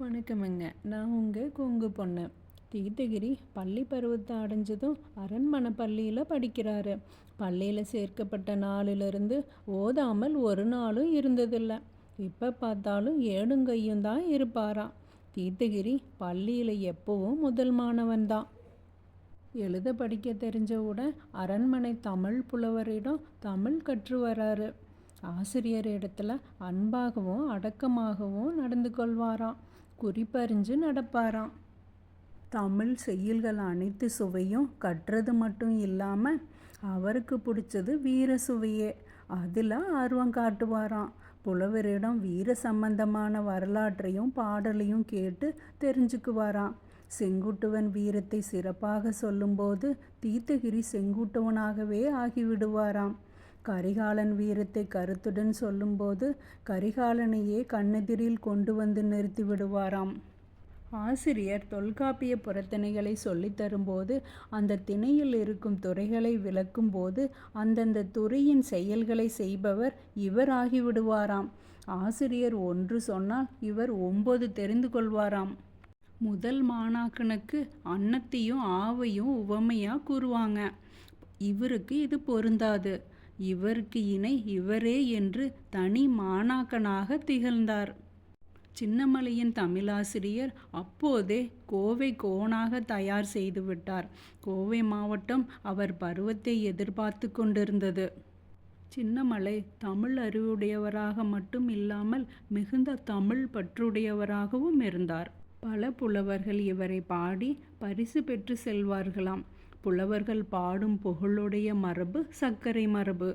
வணக்கமுங்க. நான் உங்கள் கொங்கு பொண்ணு. தீர்த்தகிரி பள்ளி பருவத்தை அடைஞ்சதும் அரண்மனை பள்ளியில் படிக்கிறாரு. பள்ளியில் சேர்க்கப்பட்ட நாளிலிருந்து ஓதாமல் ஒரு நாளும் இருந்ததில்லை. இப்போ பார்த்தாலும் ஏடுங்கையும் தான் இருப்பாராம் தீர்த்தகிரி பள்ளியில் எப்பவும் முதல் மாணவன் தான். எழுத படிக்க தெரிஞ்சவுடன் அரண்மனை தமிழ் புலவரிடம் தமிழ் கற்று வராரு. ஆசிரியர் இடத்துல அன்பாகவும் அடக்கமாகவும் நடந்து கொள்வாராம். குறிப்பறிஞ்சு நடப்பாராம். தமிழ் செய்யுள்கள் அனைத்து சுவையும் கற்றது மட்டும் இல்லாமல் அவருக்கு பிடிச்சது வீர சுவையே. அதில் ஆர்வம் காட்டுவாராம். புலவரிடம் வீர சம்பந்தமான வரலாற்றையும் பாடலையும் கேட்டு தெரிஞ்சுக்குவாராம். செங்குட்டுவன் வீரத்தை சிறப்பாக சொல்லும்போது தீர்த்தகிரி செங்குட்டுவனாகவே ஆகிவிடுவாராம். கரிகாலன் வீரத்தை கருத்துடன் சொல்லும்போது கரிகாலனையே கண்ணெதிரில் கொண்டு வந்து நிறுத்தி விடுவாராம். ஆசிரியர் தொல்காப்பிய புறத்திணைகளை சொல்லித்தரும்போது அந்த திணையில் இருக்கும் துறைகளை விளக்கும்போது அந்தந்த துறையின் செயல்களை செய்பவர் இவர் ஆகிவிடுவாராம் ஆசிரியர் ஒன்று சொன்னால் இவர் ஒன்பது தெரிந்து கொள்வாராம். முதல் மாணாக்கனுக்கு அன்னத்தையும் ஆவையும் உவமையாக கூறுவாங்க. இவருக்கு இது பொருந்தாது. இவருக்கு இணை இவரே என்று தனி மாணாக்கனாக திகழ்ந்தார். சின்னமலையின் தமிழாசிரியர் அப்போதே கோவை கோனாக தயார் செய்துவிட்டார் கோவை மாவட்டம் அவர் பருவத்தை எதிர்பார்த்து கொண்டிருந்தது. சின்னமலை தமிழ் அறிவுடையவராக மட்டும் இல்லாமல் மிகுந்த தமிழ் பற்றுடையவராகவும் இருந்தார். பல புலவர்கள் இவரை பாடி பரிசு பெற்று செல்வார்களாம். புலவர்கள் பாடும் புகழுடைய மரபு சர்க்கரை மரபு.